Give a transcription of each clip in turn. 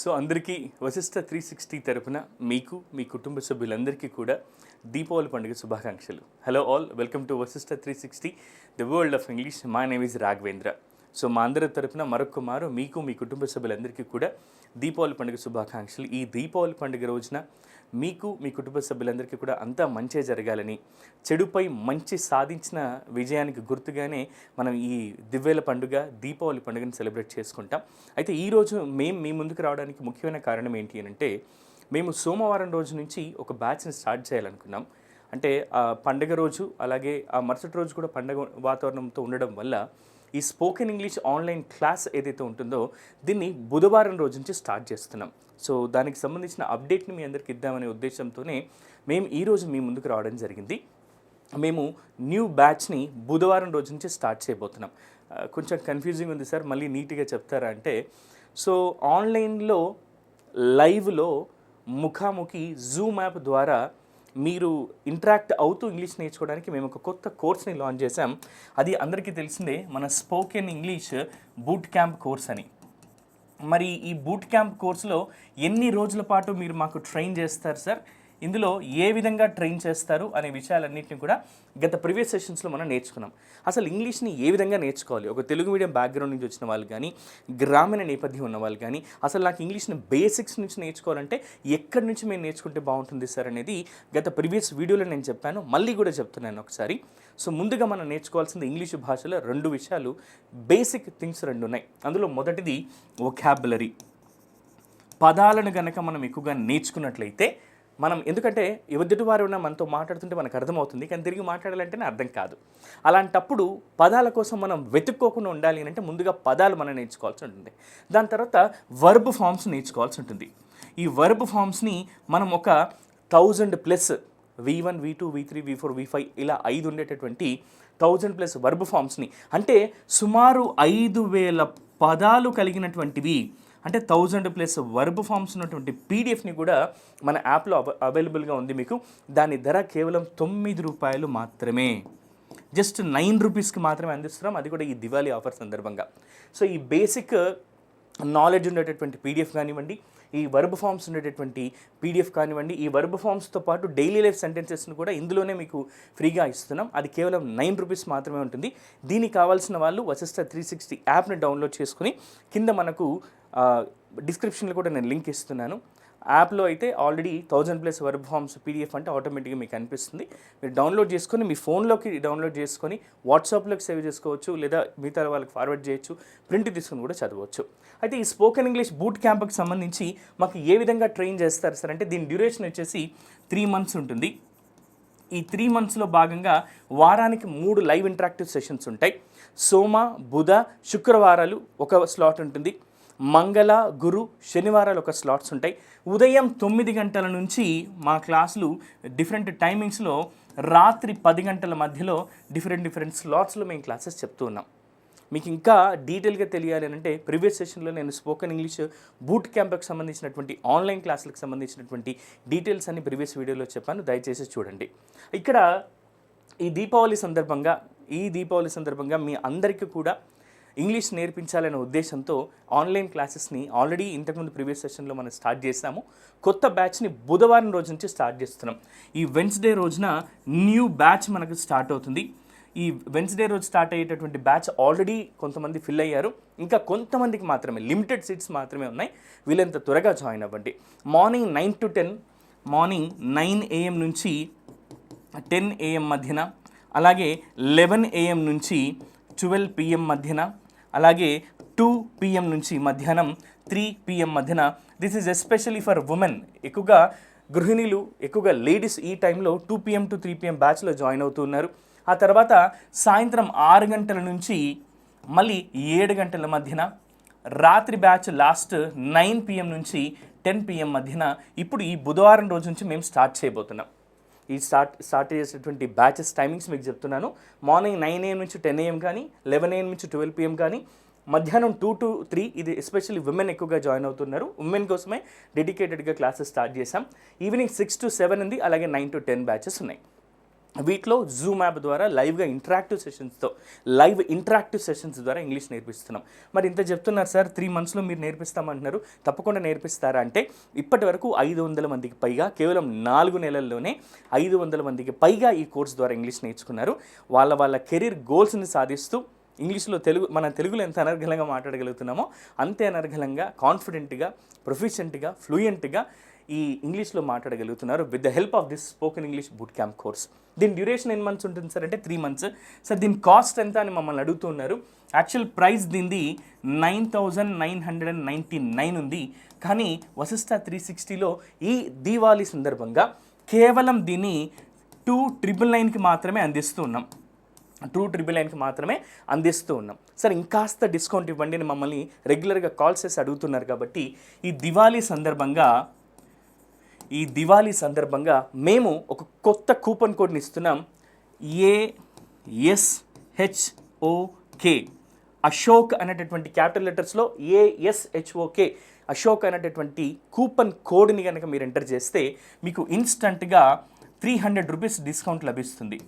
So అందరికీ Vasishta three sixty తరపున మీకు మీ కుటుంబ సభ్యులందరికీ కూడా దీపావళి పండుగ శుభాకాంక్షలు. Hello all welcome to Vashishta three sixty the world of English my name is Raghavendra so మా అందరి తరపున మరొక మారు మీకు మీ కుటుంబ సభ్యులందరికీ కూడా దీపావళి పండుగ శుభాకాంక్షలు. ఈ దీపావళి పండుగ రోజున మీకు మీ కుటుంబ సభ్యులందరికీ కూడా అంతా మంచే జరగాలని చెడుపై మంచి సాధించిన విజయానికి గుర్తుగానే మనం ఈ దివ్వేల పండుగ దీపావళి పండుగను సెలబ్రేట్ చేసుకుంటాం. అయితే ఈరోజు మేము మీ ముందుకు రావడానికి ముఖ్యమైన కారణం ఏంటి అని అంటే మేము సోమవారం రోజు నుంచి ఒక బ్యాచ్ని స్టార్ట్ చేయాలనుకున్నాం. అంటే ఆ పండగ రోజు అలాగే ఆ మరుసటి రోజు కూడా పండగ వాతావరణంతో ఉండడం వల్ల ఈ స్పోకెన్ ఇంగ్లీష్ ఆన్లైన్ క్లాస్ ఏదైతే ఉంటుందో దీన్ని బుధవారం రోజు నుంచి స్టార్ట్ చేస్తున్నాం. సో దానికి సంబంధించిన అప్డేట్ని మీ అందరికి ఇద్దామనే ఉద్దేశంతోనే మేము ఈరోజు మీ ముందుకు రావడం జరిగింది. మేము న్యూ బ్యాచ్ని బుధవారం రోజు నుంచి స్టార్ట్ చేయబోతున్నాం. కొంచెం కన్ఫ్యూజింగ్ ఉంది సార్ మళ్ళీ నీట్గా చెప్తారా అంటే సో ఆన్లైన్లో లైవ్లో ముఖాముఖి జూమ్ యాప్ ద్వారా మీరు ఇంటరాక్ట్ అవుతూ ఇంగ్లీష్ నేర్చుకోవడానికి మేము ఒక కొత్త కోర్స్ని లాంచ్ చేసాం అది అందరికీ తెలిసిందే మన spoken English boot camp course అని. మరి ఈ బూట్ క్యాంప్ కోర్సులో ఎన్ని రోజుల పాటు మీరు మాకు ట్రైన్ చేస్తారు సార్ ఇందులో ఏ విధంగా ట్రైన్ చేస్తారు అనే విషయాలన్నింటినీ కూడా గత ప్రీవియస్ సెషన్స్లో మనం నేర్చుకున్నాం. అసలు ఇంగ్లీష్ని ఏ విధంగా నేర్చుకోవాలి? ఒక తెలుగు మీడియం బ్యాక్గ్రౌండ్ నుంచి వచ్చిన వాళ్ళు కానీ గ్రామీణ నేపథ్యం ఉన్న వాళ్ళు కానీ అసలు నాకు ఇంగ్లీష్ని బేసిక్స్ నుంచి నేర్చుకోవాలంటే ఎక్కడి నుంచి మేము నేర్చుకుంటే బాగుంటుంది సార్ అనేది గత ప్రీవియస్ వీడియోలో నేను చెప్పాను. మళ్ళీ కూడా చెప్తున్నాను ఒకసారి. సో ముందుగా మనం నేర్చుకోవాల్సింది ఇంగ్లీష్ భాషలో రెండు విషయాలు. బేసిక్ థింగ్స్ రెండు ఉన్నాయి. అందులో మొదటిది ఒకాబులరీ పదాలను గనక మనం ఎక్కువగా నేర్చుకున్నట్లయితే మనం ఎందుకంటే ఎదుటి వారు ఉన్న మనతో మాట్లాడుతుంటే మనకు అర్థమవుతుంది కానీ తిరిగి మాట్లాడాలంటేనే అర్థం కాదు. అలాంటప్పుడు పదాల కోసం మనం వెతుక్కోకుండా ఉండాలి అని అంటే ముందుగా పదాలు మనం నేర్చుకోవాల్సి ఉంటుంది. దాని తర్వాత వర్బ్ ఫామ్స్ నేర్చుకోవాల్సి ఉంటుంది. ఈ వర్బ్ ఫామ్స్ని మనం ఒక thousand plus V one V two V three V four V five ఇలా ఐదు ఉండేటటువంటి థౌజండ్ ప్లస్ వర్బ్ ఫామ్స్ని అంటే సుమారు ఐదు వేల పదాలు కలిగినటువంటివి అంటే థౌజండ్ ప్లస్ వర్బ్ ఫామ్స్ ఉన్నటువంటి పీడిఎఫ్ని కూడా మన యాప్లో అవ అవైలబుల్గా ఉంది మీకు. దాని ధర కేవలం తొమ్మిది రూపాయలు మాత్రమే. జస్ట్ నైన్ రూపీస్కి మాత్రమే అందిస్తున్నాం. అది కూడా ఈ దివాళీ ఆఫర్ సందర్భంగా. సో ఈ బేసిక్ నాలెడ్జ్ ఉండేటటువంటి పీడిఎఫ్ కానివ్వండి ఈ వర్బ్ ఫామ్స్ ఉండేటటువంటి పీడిఎఫ్ కానివ్వండి ఈ వర్బ్ ఫామ్స్తో పాటు డైలీ లైఫ్ సెంటెన్సెస్ని కూడా ఇందులోనే మీకు ఫ్రీగా ఇస్తున్నాం. అది కేవలం నైన్ రూపీస్ మాత్రమే ఉంటుంది. దీనికి కావాల్సిన వాళ్ళు వశిష్ట త్రీ సిక్స్టీ యాప్ని డౌన్లోడ్ చేసుకుని కింద మనకు డిస్క్రిప్షన్లో కూడా నేను లింక్ ఇస్తున్నాను. యాప్లో అయితే already thousand plus work forms PDF అంటే ఆటోమేటిక్గా మీకు అనిపిస్తుంది. మీరు డౌన్లోడ్ చేసుకొని మీ ఫోన్లోకి డౌన్లోడ్ చేసుకొని వాట్సాప్లోకి సేవ్ చేసుకోవచ్చు లేదా మిగతా వాళ్ళకి ఫార్వర్డ్ చేయొచ్చు ప్రింట్ తీసుకుని కూడా చదవచ్చు. అయితే ఈ స్పోకెన్ ఇంగ్లీష్ బూట్ క్యాంప్కి సంబంధించి మాకు ఏ విధంగా ట్రైన్ చేస్తారు సార్? అంటే దీని డ్యూరేషన్ వచ్చేసి త్రీ మంత్స్ ఉంటుంది. ఈ త్రీ మంత్స్లో భాగంగా వారానికి మూడు లైవ్ ఇంటరాక్టివ్ సెషన్స్ ఉంటాయి. సోమ బుధ శుక్రవారాలు ఒక స్లాట్ ఉంటుంది. మంగళ గురు శనివారాలు ఒక స్లాట్స్ ఉంటాయి. ఉదయం తొమ్మిది గంటల నుంచి మా క్లాసులు డిఫరెంట్ టైమింగ్స్లో రాత్రి పది గంటల మధ్యలో డిఫరెంట్ డిఫరెంట్ స్లాట్స్లో మేము క్లాసెస్ చెప్తూ ఉన్నాం. మీకు ఇంకా డీటెయిల్గా తెలియాలి అంటే ప్రీవియస్ సెషన్లో నేను స్పోకెన్ ఇంగ్లీష్ బూట్ క్యాంప్కి సంబంధించినటువంటి ఆన్లైన్ క్లాసులకు సంబంధించినటువంటి డీటెయిల్స్ అన్ని ప్రీవియస్ వీడియోలో చెప్పాను. దయచేసి చూడండి. ఇక్కడ ఈ దీపావళి సందర్భంగా ఈ దీపావళి సందర్భంగా మీ అందరికీ కూడా ఇంగ్లీష్ నేర్పించాలనే ఉద్దేశంతో ఆన్లైన్ క్లాసెస్ని ఆల్రెడీ ఇంతకుముందు ప్రీవియస్ సెషన్లో మనం స్టార్ట్ చేసాము కొత్త బ్యాచ్ని బుధవారం రోజు నుంచి స్టార్ట్ చేస్తున్నాం. ఈ వెన్స్డే రోజున న్యూ బ్యాచ్ మనకు స్టార్ట్ అవుతుంది. ఈ వెన్స్డే రోజు స్టార్ట్ అయ్యేటటువంటి బ్యాచ్ ఆల్రెడీ కొంతమంది ఫిల్ అయ్యారు. ఇంకా కొంతమందికి మాత్రమే లిమిటెడ్ సీట్స్ మాత్రమే ఉన్నాయి. వీళ్ళంత త్వరగా జాయిన్ అవ్వండి. Morning nine to ten morning nine AM నుంచి టెన్ ఏఎం మధ్యన అలాగే లెవెన్ ఏఎం నుంచి ట్వెల్వ్ పిఎం మధ్యన అలాగే టూ పిఎం నుంచి మధ్యాహ్నం త్రీ పిఎం మధ్యన this is especially for women ఎక్కువగా గృహిణీలు ఎక్కువగా లేడీస్ ఈ టైంలో two PM to three PM బ్యాచ్లో జాయిన్ అవుతున్నారు ఆ తర్వాత సాయంత్రం ఆరు గంటల నుంచి మళ్ళీ ఏడు గంటల మధ్యన రాత్రి బ్యాచ్ లాస్ట్ నైన్ పిఎం నుంచి టెన్ పిఎం మధ్యన ఇప్పుడు ఈ బుధవారం రోజు నుంచి మేము స్టార్ట్ చేయబోతున్నాం. ఈ స్టార్ట్ స్టార్ట్ చేసేటువంటి బ్యాచెస్ టైమింగ్స్ మీకు చెప్తున్నాను. మార్నింగ్ నైన్ ఏఎం నుంచి టెన్ ఏఎం కానీ లెవెన్ ఏఎం నుంచి ట్వెల్వ్ పిఎం కానీ మధ్యాహ్నం టూ టు త్రీ ఇది ఎస్పెషల్లీ ఉమెన్ ఎక్కువగా జాయిన్ అవుతున్నారు. ఉమెన్ కోసమే డెడికేటెడ్గా క్లాసెస్ స్టార్ట్ చేశాం. ఈవినింగ్ సిక్స్ టు సెవెన్ ఉంది అలాగే నైన్ టు టెన్ బ్యాచెస్ ఉన్నాయి. వీటిలో జూమ్ యాప్ ద్వారా లైవ్గా ఇంటరాక్టివ్ సెషన్స్తో లైవ్ ఇంటరాక్టివ్ సెషన్స్ ద్వారా ఇంగ్లీష్ నేర్పిస్తున్నాం. మరి ఇంత చెప్తున్నారు సార్ త్రీ మంత్స్లో మీరు నేర్పిస్తామంటున్నారు తప్పకుండా నేర్పిస్తారా అంటే ఇప్పటి వరకు ఐదు వందల మందికి పైగా కేవలం నాలుగు నెలల్లోనే ఐదు వందల మందికి పైగా ఈ కోర్స్ ద్వారా ఇంగ్లీష్ నేర్చుకున్నారు. వాళ్ళ వాళ్ళ కెరీర్ గోల్స్ని సాధిస్తూ ఇంగ్లీష్లో తెలుగు మన తెలుగులో ఎంత అనర్ఘలంగా మాట్లాడగలుగుతున్నామో అంతే అనర్గళంగా కాన్ఫిడెంట్గా ప్రొఫిషియెంట్గా ఫ్లూయెంట్గా ఈ ఇంగ్లీష్లో మాట్లాడగలుగుతున్నారు. With the help of this spoken English boot camp course దీని డ్యూరేషన్ ఎన్ని మంత్స్ ఉంటుంది సార్ అంటే త్రీ మంత్స్ సార్ దీని కాస్ట్ ఎంత అని మమ్మల్ని అడుగుతున్నారు. యాక్చువల్ ప్రైస్ దీనిది nine thousand nine hundred and ninety nine ఉంది. కానీ వశిష్ట త్రీ సిక్స్టీలో ఈ దీవాళీ సందర్భంగా కేవలం దీన్ని టూ ట్రిపుల్ నైన్కి మాత్రమే అందిస్తూ ఉన్నాం. టూ ట్రిపుల్ నైన్కి మాత్రమే అందిస్తూ ఉన్నాం. సార్ ఇంకాస్త డిస్కౌంట్ ఇవ్వండి అని మమ్మల్ని రెగ్యులర్గా కాల్స్ చేసి అడుగుతున్నారు కాబట్టి ఈ దివాళీ సందర్భంగా ఈ దివాళీ సందర్భంగా మేము ఒక కొత్త కూపన్ కోడ్ని ఇస్తున్నాం. ఏఎస్హెచ్ఓకే అశోక్ అనేటటువంటి క్యాపిటల్ లెటర్స్లో ఏఎస్హెచ్ఓకే అశోక్ అనేటటువంటి కూపన్ కోడ్ని కనుక మీరు ఎంటర్ చేస్తే మీకు ఇన్స్టంట్గా త్రీ హండ్రెడ్ రూపీస్ డిస్కౌంట్ లభిస్తుంది.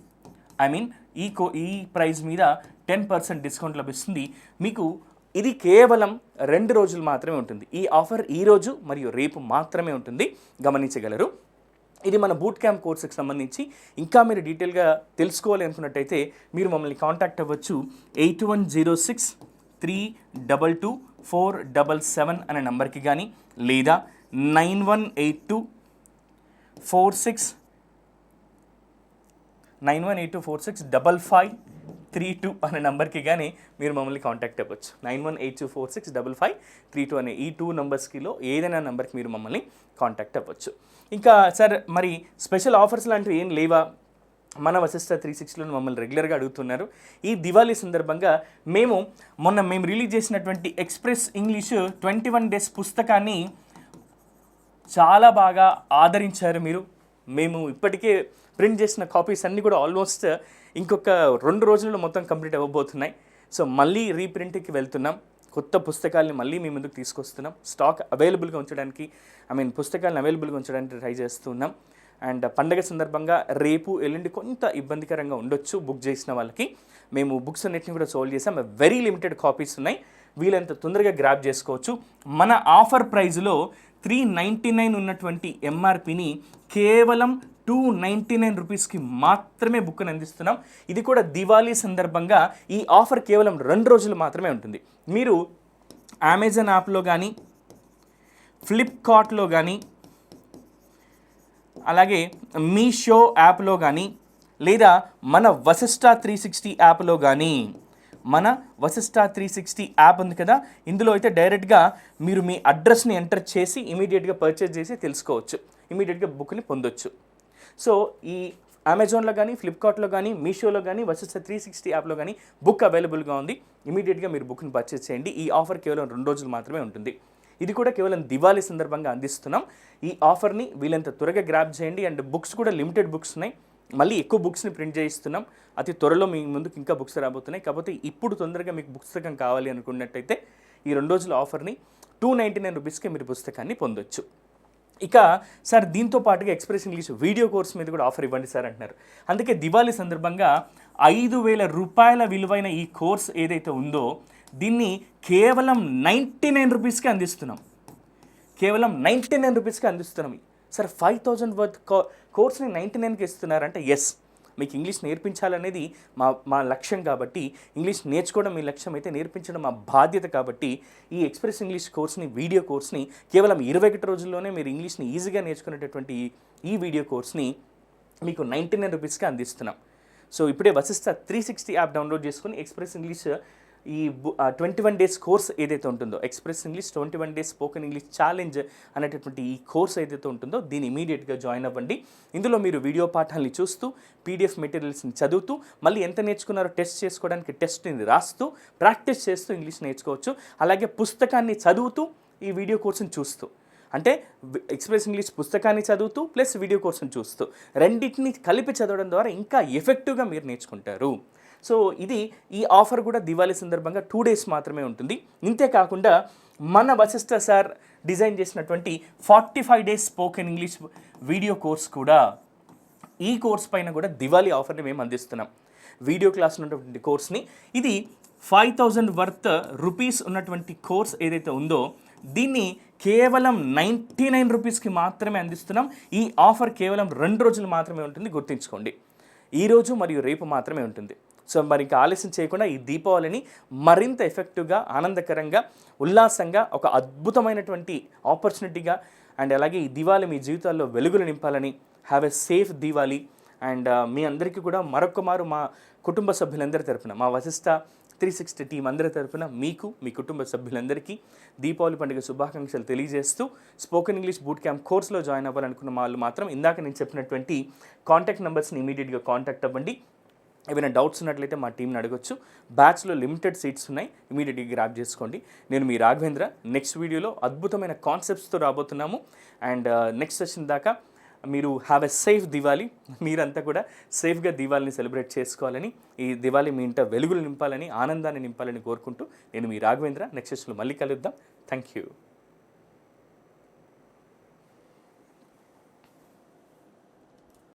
ఐ మీన్ ఈ కో ఈ ప్రైస్ మీద టెన్ పర్సెంట్ డిస్కౌంట్ లభిస్తుంది. మీకు ఇది కేవలం రెండు రోజులు మాత్రమే ఉంటుంది. ఈ ఆఫర్ ఈ రోజు మరియు రేపు మాత్రమే ఉంటుంది. గమనించగలరు. ఇది మన బూట్ క్యాంప్ కోర్సుకి సంబంధించి ఇంకా మీరు డీటెయిల్గా తెలుసుకోవాలి అనుకున్నట్టయితే మీరు మమ్మల్ని కాంటాక్ట్ అవ్వచ్చు. Eight one zero six three double two four double seven అనే నెంబర్కి కానీ లేదా nine one eight two four six nine one eight two four six double five three two అనే నెంబర్కి కానీ మీరు మమ్మల్ని కాంటాక్ట్ అవ్వచ్చు. Nine one eight two four six double five three two అనే ఈ టూ నెంబర్స్కిలో ఏదైనా నెంబర్కి మీరు మమ్మల్ని కాంటాక్ట్ అవ్వచ్చు. ఇంకా సార్ మరి స్పెషల్ ఆఫర్స్ లాంటివి ఏం లేవా? మన వశిష్ట త్రీ సిక్స్లో మమ్మల్ని రెగ్యులర్గా అడుగుతున్నారు. ఈ దివాళీ సందర్భంగా మేము మొన్న మేము రిలీజ్ చేసినటువంటి express English twenty one days పుస్తకాన్ని చాలా బాగా ఆదరించారు మీరు. మేము ఇప్పటికే ప్రింట్ చేసిన కాపీస్ అన్నీ కూడా ఆల్మోస్ట్ ఇంకొక రెండు రోజుల్లో మొత్తం కంప్లీట్ అవ్వబోతున్నాయి. సో మళ్ళీ రీప్రింట్కి వెళ్తున్నాం. కొత్త పుస్తకాలని మళ్ళీ మీ ముందుకు తీసుకొస్తున్నాం. స్టాక్ అవైలబుల్గా ఉంచడానికి ఐ మీన్ పుస్తకాలను అవైలబుల్గా ఉంచడానికి ట్రై చేస్తున్నాం అండ్ పండగ సందర్భంగా రేపు ఎల్లుండి కొంత ఇబ్బందికరంగా ఉండొచ్చు బుక్ చేసిన వాళ్ళకి. మేము బుక్స్ అన్నిటిని కూడా సోల్డ్ చేసాం వెరీ లిమిటెడ్ కాపీస్ ఉన్నాయి. వీలంత తొందరగా గ్రాప్ చేసుకోవచ్చు. మన ఆఫర్ ప్రైజ్లో త్రీ నైంటీ నైన్ ఉన్నటువంటి ఎంఆర్పిని కేవలం టూ నైంటీ నైన్ రూపీస్కి మాత్రమే బుక్ని అందిస్తున్నాం. ఇది కూడా దివాళీ సందర్భంగా ఈ ఆఫర్ కేవలం రెండు రోజులు మాత్రమే ఉంటుంది. మీరు అమెజాన్ యాప్లో కానీ ఫ్లిప్కార్ట్లో కానీ అలాగే మీషో యాప్లో కానీ లేదా మన వశిష్ట త్రీ సిక్స్టీ యాప్లో కానీ మన వశిష్ట త్రీ సిక్స్టీ యాప్ ఉంది కదా ఇందులో అయితే డైరెక్ట్గా మీరు మీ అడ్రస్ని ఎంటర్ చేసి ఇమీడియట్గా పర్చేజ్ చేసి తెలుసుకోవచ్చు. ఇమీడియట్గా బుక్ని పొందొచ్చు. సో ఈ అమెజాన్లో కానీ ఫ్లిప్కార్ట్లో కానీ మీషోలో కానీ వచ్చేసే త్రీ సిక్స్టీ యాప్లో కానీ బుక్ అవైలబుల్గా ఉంది. ఇమీడియట్గా మీరు బుక్ని పర్చేస్ చేయండి. ఈ ఆఫర్ కేవలం రెండు రోజులు మాత్రమే ఉంటుంది. ఇది కూడా కేవలం దివాళీ సందర్భంగా అందిస్తున్నాం. ఈ ఆఫర్ని వీలంత త్వరగా గ్రాప్ చేయండి. అండ్ బుక్స్ కూడా లిమిటెడ్ బుక్స్ ఉన్నాయి. మళ్ళీ ఎక్కువ బుక్స్ని ప్రింట్ చేయిస్తున్నాం. అతి త్వరలో మీ ముందుకు ఇంకా బుక్స్ రాబోతున్నాయి. కాకపోతే ఇప్పుడు తొందరగా మీకు పుస్తకం కావాలి అనుకున్నట్టయితే ఈ రెండు రోజుల ఆఫర్ని టూ నైంటీ నైన్ రూపీస్కి మీరు పుస్తకాన్ని పొందొచ్చు. ఇక సార్ దీంతో పాటుగా ఎక్స్ప్రెస్ ఇంగ్లీష్ వీడియో కోర్స్ మీద కూడా ఆఫర్ ఇవ్వండి సార్ అంటున్నారు. అందుకే దివాళీ సందర్భంగా ఐదు వేల రూపాయల విలువైన ఈ కోర్స్ ఏదైతే ఉందో దీన్ని కేవలం నైంటీ నైన్ రూపీస్కి అందిస్తున్నాం. కేవలం నైంటీ నైన్ రూపీస్కి అందిస్తున్నాం. సార్ ఫైవ్ థౌజండ్ వర్త్ కోర్స్ని నైంటీ నైన్కి ఇస్తున్నారంటే ఎస్ మీకు ఇంగ్లీష్ నేర్పించాలనేది మా మా లక్ష్యం కాబట్టి ఇంగ్లీష్ నేర్చుకోవడం మీ లక్ష్యం అయితే నేర్పించడం మా బాధ్యత కాబట్టి ఈ ఎక్స్ప్రెస్ ఇంగ్లీష్ కోర్స్ని వీడియో కోర్స్ని కేవలం ఇరవై ఒకటి రోజుల్లోనే మీరు ఇంగ్లీష్ని ఈజీగా నేర్చుకునేటటువంటి ఈ- వీడియో కోర్స్ని మీకు నైంటీ నైన్ రూపీస్కి అందిస్తున్నాం. సో ఇప్పుడే Vashishta three sixty app download చేసుకుని ఎక్స్ప్రెస్ ఇంగ్లీష్ ఈ ట్వంటీ వన్ డేస్ కోర్స్ ఏదైతే ఉంటుందో express English twenty one days spoken English challenge అనేటటువంటి ఈ కోర్స్ ఏదైతే ఉంటుందో దీన్ని ఇమీడియట్గా జాయిన్ అవ్వండి. ఇందులో మీరు వీడియో పాఠాలని చూస్తూ పీడిఎఫ్ మెటీరియల్స్ని చదువుతూ మళ్ళీ ఎంత నేర్చుకున్నారో టెస్ట్ చేసుకోవడానికి టెస్ట్ని రాస్తూ ప్రాక్టీస్ చేస్తూ ఇంగ్లీష్ నేర్చుకోవచ్చు. అలాగే పుస్తకాన్ని చదువుతూ ఈ వీడియో కోర్సుని చూస్తూ. అంటే ఎక్స్ప్రెస్ ఇంగ్లీష్ పుస్తకాన్ని చదువుతూ ప్లస్ వీడియో కోర్సును చూస్తూ. రెండింటిని కలిపి చదవడం ద్వారా ఇంకా ఎఫెక్టివ్గా మీరు నేర్చుకుంటారు. సో ఇది ఈ ఆఫర్ కూడా దివాళీ సందర్భంగా టూ డేస్ మాత్రమే ఉంటుంది. ఇంతేకాకుండా మన వశిష్ఠ సార్ డిజైన్ చేసినటువంటి forty five days spoken English video course కూడా ఈ కోర్స్ పైన కూడా దివాళీ ఆఫర్ని మేము అందిస్తున్నాం. వీడియో క్లాస్ ఉన్నటువంటి కోర్స్ని. ఇది ఫైవ్ థౌజండ్ వర్త్ రూపీస్ ఉన్నటువంటి కోర్స్ ఏదైతే ఉందో దీన్ని కేవలం నైంటీ నైన్ రూపీస్కి మాత్రమే అందిస్తున్నాం. ఈ ఆఫర్ కేవలం రెండు రోజులు మాత్రమే ఉంటుంది. గుర్తుంచుకోండి. ఈ రోజు మరియు రేపు మాత్రమే ఉంటుంది. సో మరి ఇంకా ఆలస్యం చేయకుండా ఈ దీపావళిని మరింత ఎఫెక్టివ్గా ఆనందకరంగా ఉల్లాసంగా ఒక అద్భుతమైనటువంటి ఆపర్చునిటీగా అండ్ అలాగే ఈ దివాళి మీ జీవితాల్లో వెలుగులు నింపాలని. Have a safe Diwali and మీ అందరికీ కూడా మరొక మారు మా కుటుంబ సభ్యులందరి తరపున మా వశిష్ట త్రీ సిక్స్టీ టీం అందరి తరపున మీకు మీ కుటుంబ సభ్యులందరికీ దీపావళి పండుగ శుభాకాంక్షలు తెలియజేస్తూ స్పోకెన్ ఇంగ్లీష్ బూట్ క్యాంప్ కోర్సులో జాయిన్ అవ్వాలనుకున్న వాళ్ళు మాత్రం ఇందాక నేను చెప్పినటువంటి కాంటాక్ట్ నెంబర్స్ని ఇమీడియట్గా కాంటాక్ట్ అవ్వండి. ఏమైనా డౌట్స్ ఉన్నట్లయితే మా టీంని అడగొచ్చు. బ్యాచ్లో లిమిటెడ్ సీట్స్ ఉన్నాయి. ఇమీడియట్గా గ్రాప్ చేసుకోండి. నేను మీ రాఘవేంద్ర. నెక్స్ట్ వీడియోలో అద్భుతమైన కాన్సెప్ట్స్తో రాబోతున్నాము. అండ్ నెక్స్ట్ సెషన్ దాకా మీరు హ్యావ్ ఎ సేఫ్ దివాళీ. మీరంతా కూడా సేఫ్గా దివాళీని సెలబ్రేట్ చేసుకోవాలని ఈ దివాళీ మీ ఇంట వెలుగులు నింపాలని ఆనందాన్ని నింపాలని కోరుకుంటూ నేను మీ రాఘవేంద్ర. నెక్స్ట్ సెషన్లో మళ్ళీ కలుద్దాం. Thank you